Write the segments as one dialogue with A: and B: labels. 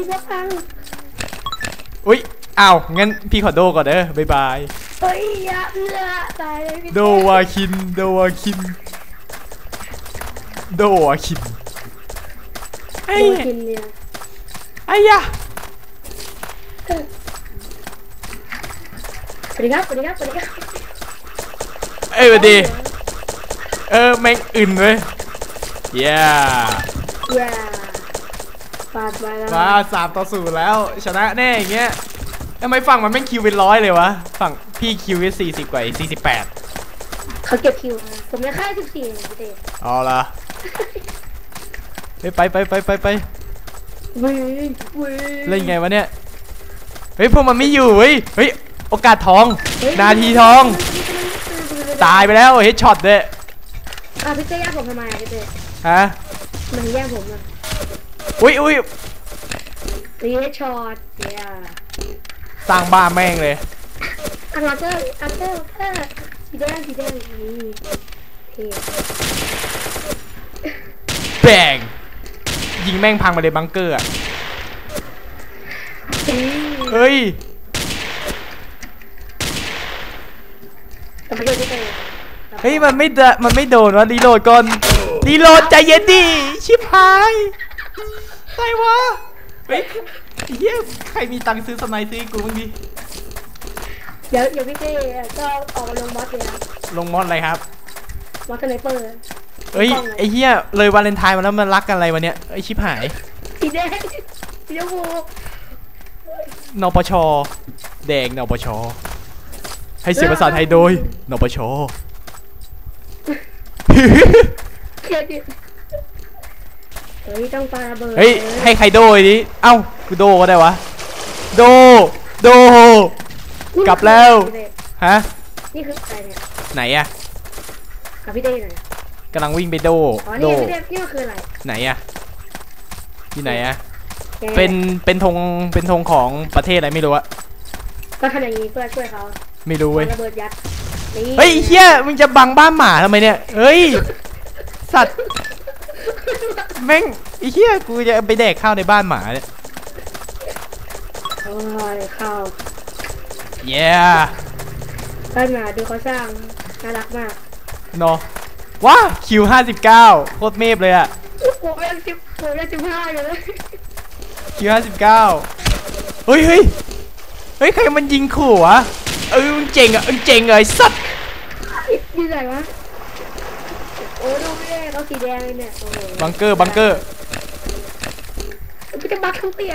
A: พี่ก็ฟัง
B: อุ้ยอ้าว งั้นพี่ขอโดก่อนเด้อบ๊ายบาย
A: เฮ้ยอย่าเอื้อตายเลยพี่
B: โดวาคิน โดวาคิน โดวาคิน ไอ้
A: โดนกินเนี่ย
B: ไอ้ยะ
A: สวัสดีครับสวัสดีครับสวัสดีครับ
B: เอ้ยสวัสดี เออแม่งอื่นเว้ยเย้
A: อย่าปาดไปแล้ว
B: มาสามต่อศูนย์แล้ว ชนะแน่อย่างเงี้ยทำไมฝั่งมันแม่งคิวเป็นร้อยเลยวะ ฝั่งพี่คิวเป็นสี่สิบกว่าสี่สิบแปด
A: เขาเก็บคิวมาผมยังค่าสิบสี่เองพี่เต้
B: เอาละเฮ้ยไปไปไปไปไป
A: วิ่งวิ่ง
B: เล่นไงวะเนี่ย เฮ้ยพวกมันไม่อยู่เฮ้ย เฮ้ยโอกาสทอง
A: เฮ้ย
B: นาทีทอง ตายไปแล้วเฮดช็อตเลย
A: อะพี่เต้แย่งผมทำไมอะพี่เต้
B: ฮะ
A: มันแย่งผมอะ
B: อุ้ยอุ้ย
A: ตีให้ช็อตเดี๋ยว
B: สร้างบ้านแม่งเลย
A: อันวัตเตอร์อันเตอร์เออสีแดงสีแดงนี่เท่
B: แบงยิงแม่งพังมาเลยบังเกอร์อะ
A: อืม
B: เฮ้ย
A: แต่ไม่โดนพี่เต้
B: เฮ้ยมันไม่เดะมันไม่โดนวะรีโหลดก่อนรีโหลดใจเย็นดิชิบหาย อะไรวะเฮ้ยเฮียใครมีตังค์ซื้อสไนด์ซื้อให้กูบ้างดิ
A: เดี๋ยวเดี๋ยวพี่เต้ก็ออกมาลงบอสเลยนะ
B: ลงมอดอะไรครับ
A: บอสสไนเปอร์
B: เฮ้ยไอ้เฮียเลยวาเลนไทน์มาแล้วมันรักกันอะไรวะเนี่ยไอ้ชิบหาย
A: สีแดงสีชมพู
B: นปชแดงนปชให้เสียงภาษาไทยโดยนปช
A: เครียดดิ เฮ้ยต้องปาระเบิด
B: เฮ้ยให้ใครโดยดิเอ้ากูโดก็ได้วะ โด โด กลับแล้ว ฮะ
A: นี่คืออะไรเนี่ย
B: ไหนอะ
A: กับพี่เต้หน่อย
B: กำลังวิ่งไปโด
A: อ๋อ
B: โด
A: นี่พี่เต้นี่มันคืออะไร
B: ไหนอะที่ไหนอะ
A: แก
B: เป็น เป็นธง เป็นธงของประเทศอะไรไม่รู้อะ
A: ก็ทำอย่างนี้เพื่อช่วยเขา
B: ไม่รู้เว้ย
A: ปาระเบิดยัดนี่
B: เฮ้ยไอ้เฮียมึงจะบังบ้านหมาทำไมเนี่ย เฮ้ย สัตว์ แม่งไอ้เฮียกูจะไปแดกข้าวในบ้านหมาเนี่ย
A: โอ้ยเข้า
B: เย้
A: บ้านหมาดูเขาสร้างน่ารักมาก
B: เนาะว้าคิวห้าสิบเก้าโคตรเมฟเลยอะ
A: ผมยังสิบผมยังสิบห้าอยู่เลย
B: คิวห้าสิบเก้าเฮ้ยเฮ้ยเฮ้ยใครมันยิงขู่วะเออมึงเจ๋งอะมึงเจ๋งเลยสัตว์
A: นี่ไหนวะ โอ้ดูพี่เต้เขาสีแดงเลยเนี่ยโอ้โห
B: บังเกอร์บังเกอร์
A: กูจะบักทั้งเปีย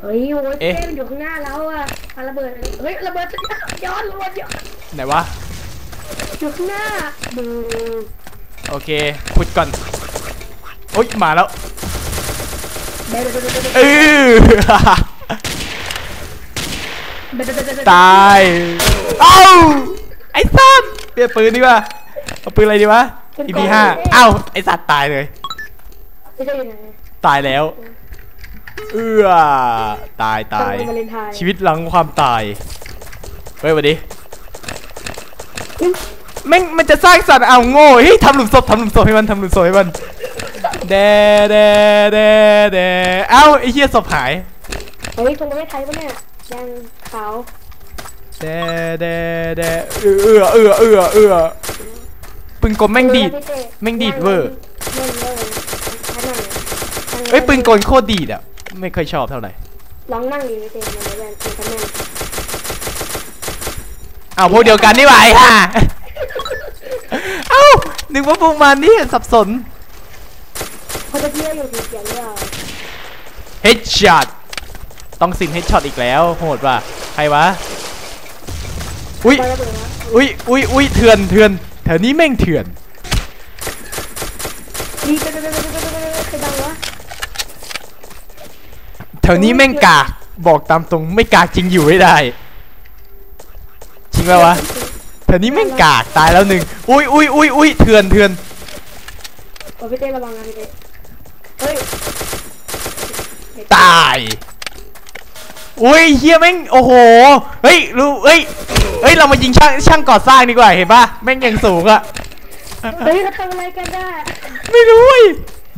A: เฮ้ยโอ้ย
B: เอ๊ะ
A: เต้มันอยู่ข้างหน้าเราอะปาระเบิดอะไรเฮ้ยระเบิดย้อนระเบิดย้อน
B: ไหนวะ
A: อยู่ข้างหน้าบู
B: โอเคขุดก่อนโอ้ยมาแล้ว
A: เบ๊ะเบ๊ะเบ๊ะเบ๊ะ
B: เออ
A: เบ๊ะเบ๊ะเบ๊ะเบ๊ะเบ๊ะ
B: ตายเอ้าไอ้สัตว์เปลี่ยนปืนดีกว่าเอาปืนอะไรดีวะ EP5 เอ้าไอ้สัตว์ตายเลย
A: ไม่ใช่อยู่ไหน
B: ตายแล้ว เอื้อตายตาย
A: วันวาเลนไทน์
B: ชีวิตหลังความตาย เฮ้ยสวัสดีแม่งมันจะสร้างสัตว์เอาโง่เฮ้ยทำหลุมศพทำหลุมศพให้มันทำหลุมศพให้มันเดเดเดเดเอ้าไอ้เหี้ยศพหาย
A: เฮ้ยตรงประเทศไทยปะเนี่ยแด งขาว
B: เดเดเดเอือเอือเอือเอือเอือปืนกลแม่งดีดแม่งดีดเวอร์
A: แม่งเวอร์แค่นั้นเลย
B: เอ้ยปืนกลโคตรดีดอะไม่เคยชอบเท่าไหร่
A: ลองนั่งดีไม่เต็มมันเลยแวนเป็นคะแนน
B: อ้าวพวกเดียวกันนี่หว่าไอ้ห่าเอ้านึกว่าพวกมันนี่สับสน
A: เขาจะเที่ยวอยู่สีเขียวหรือเปล่า
B: เฮดช็อ ตต้องสินเฮดช็อตอีกแล้ว โหดว่ะ ใครวะ อุ้ย
A: บอลระเบิดวะ
B: อุ้ย อุ้ย อุ้ย เถื่อน เถื่อน แถวนี้แม่งเถื่อน
A: ดีเด้อเด้อเด้อเด้อเด้อเด้อใครดังวะ
B: แถวนี้แม่งกากบอกตามตรงไม่กากจริงอยู่ไม่ได้ จริงไหมวะแถวนี้แม่งกากตายแล้วหนึ่งอุ้ยอุ้ยอุ้ยอุ้ยเถื่อนเถื่อน
A: โอ้พี่เต้ระวังนะพี่เต้เฮ้ย
B: ตาย อุ้ยเฮียแม่งโอ้โหเฮ้ยรู้เฮ้ยเฮ้ยเรามายิงช่างช่างก่อสร้างดีกว่าเห็นปะแม่งยังสูงอะ
A: เฮ้ยเขาทำอะไรกันได้
B: ไม่รู้เว้ย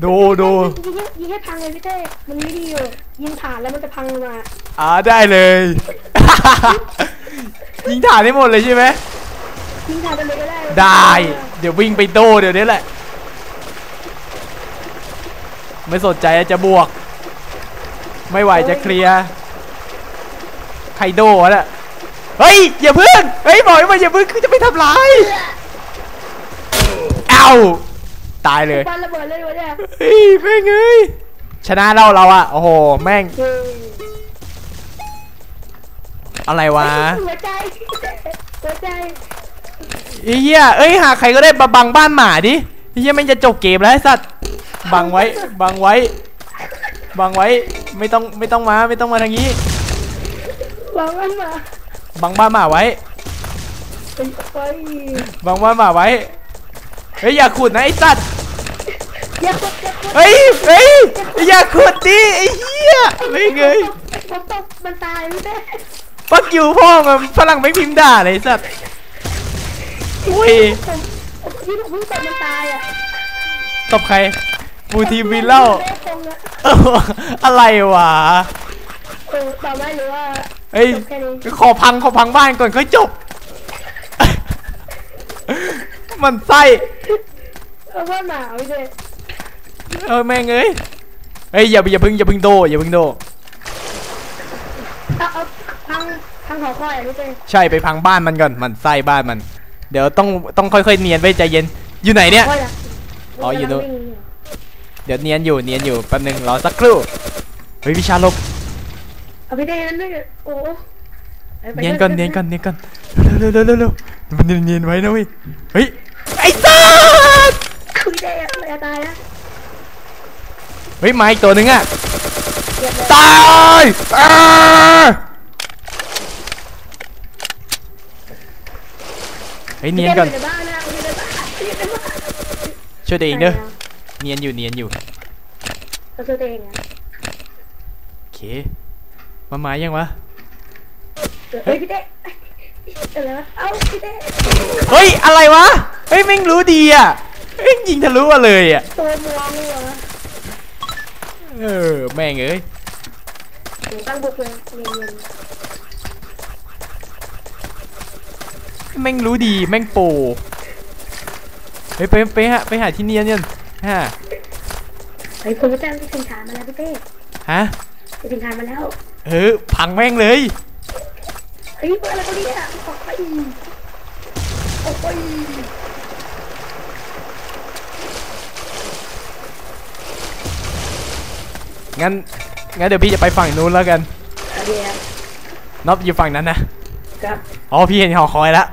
B: ดูดู
A: ยิงให้ยิงให้พังเลยพี่เต้มันไม่ดีอยู่ยิงผ่านแล้วมันจะพังลงมา
B: อ่าได้เลย ยิงถ่านได้หมดเลยใช่ไหม
A: ยิงผ่านไปเลยก็ได้
B: ได้ เดี๋ยววิ่งไปโดเดี๋ยวนี้แหละ ไม่สนใจจะบวก ไม่ไหวจะเคลียร์ใครโดวะเนี่ยเฮ้ยอย่าพึ่งเฮ้ยบอกให้มาอย่าพึ่งคือจะไปทำร้ายเอ้าตายเลย
A: ปาระเบิดเลยวะเนี่ย
B: เฮ้ยแม่งเอ้ยชนะเราเราอะโอ้โหแม่ง
A: เฮ้ย
B: อะไรวะ
A: หัวใจหัวใจ
B: ไอ้เหี้ยเอ้ยหาใครก็ได้มาบังบ้านหมาดิไอ้เหี้ยแม่งจะจบเกมแล้วไอ้สัตว์บังไว้บังไว้บังไว้ไม่ต้องไม่ต้องมาไม่ต้องมาทางนี้
A: วางมันมา
B: บังบ้านหมาไว้
A: เป็นไฟ
B: บังบ้านหมาไว้ เฮ้ยอย่าขุดนะไอ้สัตว์
A: อย่าคดอย่าคด
B: เฮ้ยเฮ้ยอย่าขุดดิไอ้เหี้ยไม่เงย
A: ผมตกมันตายพี่เต้
B: ปักอยู่พ่อมันฝรั่งไม่พิมพ์ด่าเลยไอ้สัตว์อุ้ย
A: ผมผมพี่ผมเพิ่งตกมันตายอะ
B: ตบใครบูทีมวินเล่า
A: ไม่คงอะ
B: เอออะไรวะ
A: เออต่อไม้หรือว่า
B: เฮ้ย
A: จบแค่นี้
B: ขอพังขอพังบ้านก่อนค่อยจบ มันไส้
A: เออว่าหนาวพี่เต้
B: เออแม่งเอ้ยเฮ้ยอย่าอย่าเพึ่งอย่าเพึ่งโดอย่าเพึ่งโด
A: เอาเอาพังพังหอคอยอะพี่เต้
B: ใช่ไปพังบ้านมันก่อนมันไส้บ้านมัน เดี๋ยวต้องต้องค่อยๆเนียนไปใจเย็นอยู่ไหนเนี่ย
A: คอยอะ
B: อ๋ออยู่นู้น
A: กำลังวิ่ง
B: เดี๋ยวเนียนอยู่เนียนอยู่แป๊บนึงรอสักครู่เฮ้ยวิชาลบ
A: เอาพี่เต้นั่นด้วยโอ้ไปไป
B: เนียนก่อนเนียนก่อนเนียนก่อนเร็วเร็วเร็วเร็วเร็วมันเนียนๆไว้นะเว้ยเฮ้ยไอ้สัส
A: คือพี่เต้อย่าตายนะ
B: เฮ้ยมาอีกตัวหนึงอะ
A: เรียบเลย
B: ตายอ่าเฮ้ยเนียนก่อน
A: พี่เต้อยู่ในบ้านนะอยู่ในบ้านอยู่ในบ้าน
B: ช่วยตัวเองเด้อเนียนอยู่เนียนอยู่
A: เราช่วยตัวเองอะ
B: โอเค มามายังวะ
A: เฮ้ยพี่เต้อะไรวะเอ้าพี่เต้
B: เฮ้ยอะไรวะเฮ้ยแม่งรู้ดีอะแม่งยิงทะลุมาเลยอะ
A: ตัวมองเลยวะ
B: เออแม่งเอ้ย
A: หนูตั้งบุกเลยเนียน
B: แม่งรู้ดีแม่งโปรเฮ้ยไปไปหาไปหาที่เนียนเนี่ยฮะ
A: ๆเฮ้ยผมไปแจ้งที่ถึงฐานมาแล้วพี่เต้
B: ฮะ
A: ไปถึงฐานมาแล้ว
B: เออพังแม่งเลย
A: เฮ้ยเปิดอะไรกันเนี่ยออกไปออกไป
B: งั้นงั้นเดี๋ยวพี่จะไปฝั่งนู้นแล้วกัน
A: เดี๋ยว
B: น็อปอยู่ฝั่งนั้นนะ
A: ครับ
B: อ๋อพี่เห็นหอคอยแล้ว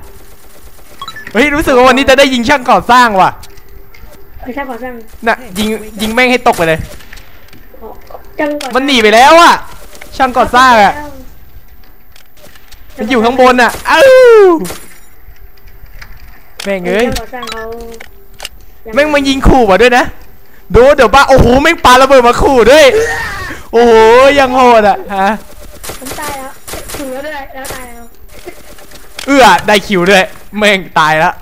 B: เฮ้ยรู้สึกว่าวันนี้จะได้ยิงช่างก่อสร้างว่ะ
A: ไม่ใช่ขอสั่ง
B: น่ะยิงยิงแม่งให้ตกไปเลย
A: ออกจังก่อน
B: มันหนีไปแล้วอะ ช่างก่อสร้างอะมันอยู่ข้างบนอะอ้าวแม่งเอ้ย
A: จังก่อสร้างเขา
B: แม่งมายิงขู่มาด้วยนะดูเดี๋ยวป้าโอ้โหแม่งปาระเบิดมาขู่ด้วยโอ้โหยังโหดอะฮะ
A: ผมตายแล้วถึงแล้วด้วยแล้วตายแล้ว
B: เอื้อได้คิวด้วยแม่งตายแล้ว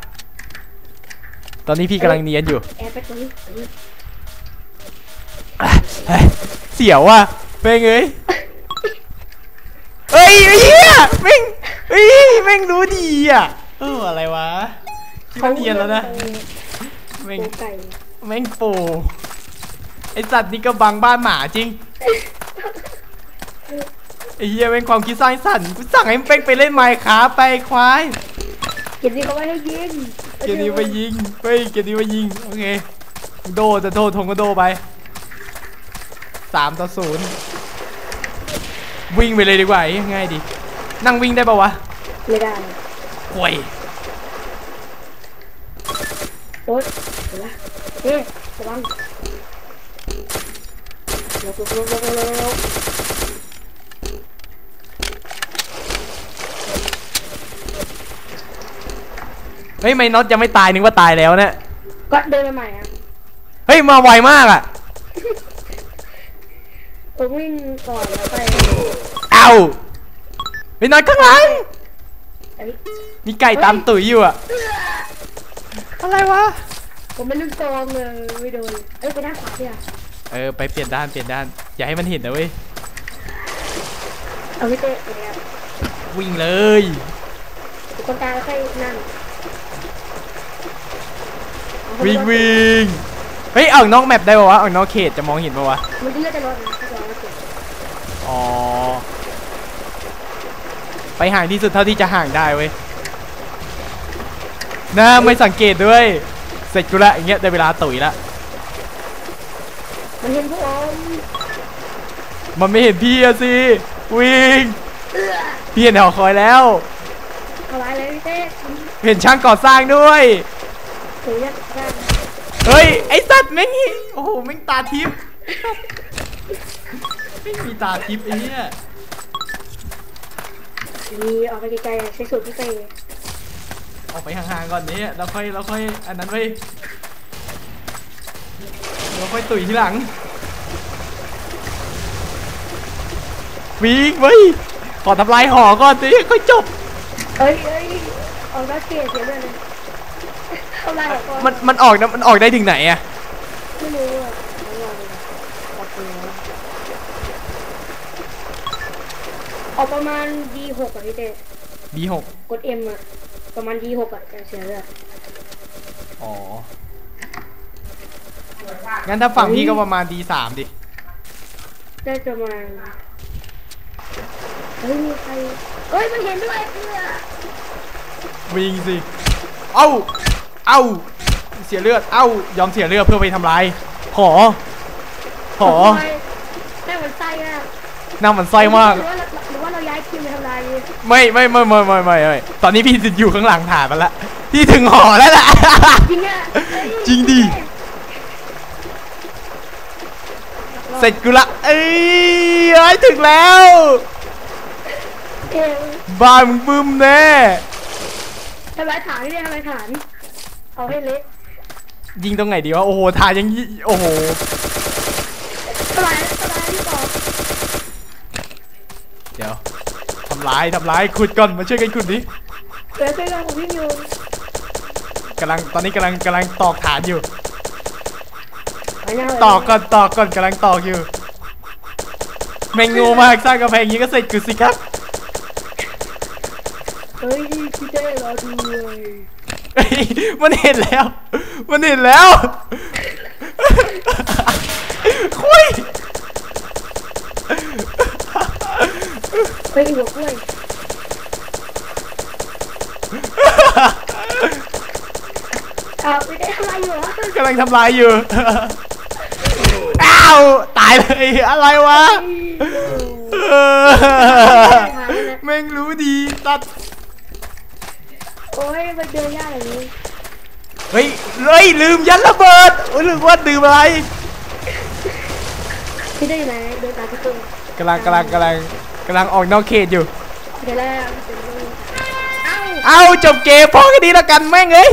B: ตอนนี้พี่กำลังเนียนอยู่
A: แอบไปตรงนี้
B: เฮ้ยเสียวว่ะแม่งเอ้ยเอ้ ยไอ้เหี้ยแม่งเอ้ยแม่งรู้ดีอะเอออะไรวะคิดว่าเนียนแล้วนะแม่ง
A: ไก่
B: แม่งโปไอสัตว์นี่ก็บังบ้านหมาจริงไอ้เหี้ยเป็นความคิดสร้างสรรค์กูสั่งให้แม่งไปเล่นไมค์ครับไปควาย
A: เก็บนี่เขาไว้ให้ยิง
B: เกมนี้ไปยิงเฮ้ยเกมนี้ไปยิงโอเคโดจะโดทงก็โดไปสามต่อศูนย์ วิ่งไปเลยดีกว่าไอ้ง่ายดี นั่งวิ่งได้ปะวะ
A: ไม่ได้
B: ห่วย
A: โอ๊ยเห็นปะเอ๊ะระวังลบลบลบลบลบลบ
B: เฮ้ยไม่น็อตยังไม่ตายนึกว่าตายแล้วเนี่ย
A: ก็เดินมาใหม่อะ
B: เฮ้ยมาไวมากอะ
A: ผมวิ่งก่อนแล้วไป
B: เอ้าไปนอนข้างหลัง
A: เอ้ย
B: มีไก่ตามตุ๋ยอยู่อะอะไรวะ
A: ผมเป็นลูกซองเลยไม่โดนเอ้ยไปด้านขวาเนี่ย
B: เออไปเปลี่ยนด้านเปลี่ยนด้าน อย่าให้มันเห็นนะเว้ย
A: เอาไม่เตะเนี่ย
B: วิ่งเลย
A: คนตายแล้วค่อยนั่นเอา
B: วิ่ง
A: เข้าไป
B: วิ่งเฮ้ยออกนอกแมปได้ปะวะออกนอกเขตจะมองเห็นปะวะ
A: มันจะเลือดจะลดนะถ้าเราไม่เก็บ
B: อ๋อ ไปห่างที่สุดเท่าที่จะห่างได้เว้ยน่าไม่สังเกตด้วย เสร็จกูละอย่างเงี้ยได้เวลาตุ๋ยละ
A: มันเห็นพวกผม
B: มันไม่เห็นพี่อะสิ วิ่ง พี่เห็นหอคอยแล้ว
A: ทำร้ายเลยพี่เต้
B: เห็นช่างก่อสร้างด้วย
A: ถือเนี่ยได้
B: เฮ้ย ไอ้สัตว์แม่งนี่โอ้โหแม่งตาทิพย์ ไม่มีตาทิพย์ไอ้เนี่ย
A: มีออกไปไกลๆอะใช้สูตรพี่เต้
B: ออกไปห่างๆก่อนนี้แล้วค่อยแล้วค่อยอันนั้นไว้แล้วค่อยตุ๋ยทีหลังวิ่งเว้ยขอทำลายหอก่อนสิค่อยจบ
A: เอ้ยเอ้ยออกนอกเขตเสียเลือดเลยทำลายหัวก่อน
B: มันมันออกนะมันออกได้ถึงไหนอะ
A: ไม่รู้อะไม่รู้อะตัดเลย ออกประมาณ D6 อะพี่เต้
B: บีหก
A: กด M อะ ประมาณ D6 อะจะเสียเลือด
B: อ๋อ งั้นถ้าฝั่งพี่ก็ประมาณดีสามดิ
A: ได้ประมาณ เฮ้ยมีใครเฮ้ยมันเห็นด้วยเพื่อ
B: วิ่งสิ เอ้า เอ้า เสียเลือด เอ้า ยอมเสียเลือดเพื่อไปทำลายหอหอ
A: ได้เหมือนไส้อะ
B: น่ามันไส้มาก
A: หรือว่าเราหรือว่า เราย้ายทีมไปทำลายดี
B: ไม่ไม่ไม่ไม่ไม่ไม่ไม่ตอนนี้พี่อยู่ข้างหลังฐานมันละพี่ถึงหอแล้วล่ะ
A: จริงอะเฮ้ย
B: จริงดิเสร็จกูละเอ้ยเอ้ยถึงแล้ว
A: เอ้ย
B: บ้านมึงบึ้มแน่
A: ทำลายฐานนี่ทำลายฐานเอาให้เละ
B: ยิงตรงไหนดีวะโอ้โหทานยังยิโอ้โห
A: ทำลายทำลายที่ต่อ
B: เดี๋ยวทำลายทำลายขุดก่อนมาช่วยกันขุดดิ
A: เดี๋ยวช่วยกันผมวิ่งอยู่
B: กำลังตอนนี้กำลังกำลังตอกฐานอยู่
A: ไปหน้าเลย
B: ตอกก่อนตอกก่อนกำลังตอกอยู่ แม่งโงูมากสร้างกำแพงอย่างนี้ก็เสร็จกูสิครับ
A: เฮ้ยพี่เต้รอดูเลย
B: เฮ้ยมันเห็นแล้ว มันเห็นแล้ว คุย
A: เฮ้ยหัวกล้วยอ้าวไม่ได้ทำอะไรอยู่เหรอกำ
B: ลังทำลายอยู่ อ้าว ตายเลย อะไรวะเออแม่งรู้ดี ตัด
A: โอ้ยมันเดินยากอย่างนี้
B: เฮ้ยเฮ้ยลืมยันระเบิดโอ้ยลืมว่าดื่มอะไร
A: พี่ได้อยู่ไหนเดินตามพี่ตุ้ม
B: กำลังกำลังกำลัง กำลังออกนอกเขตอยู่
A: เดี๋ยวแล้วดี๋เอ้า
B: เอาจบเกมพอแค่นี้แล้วกันแม่งเอ้ย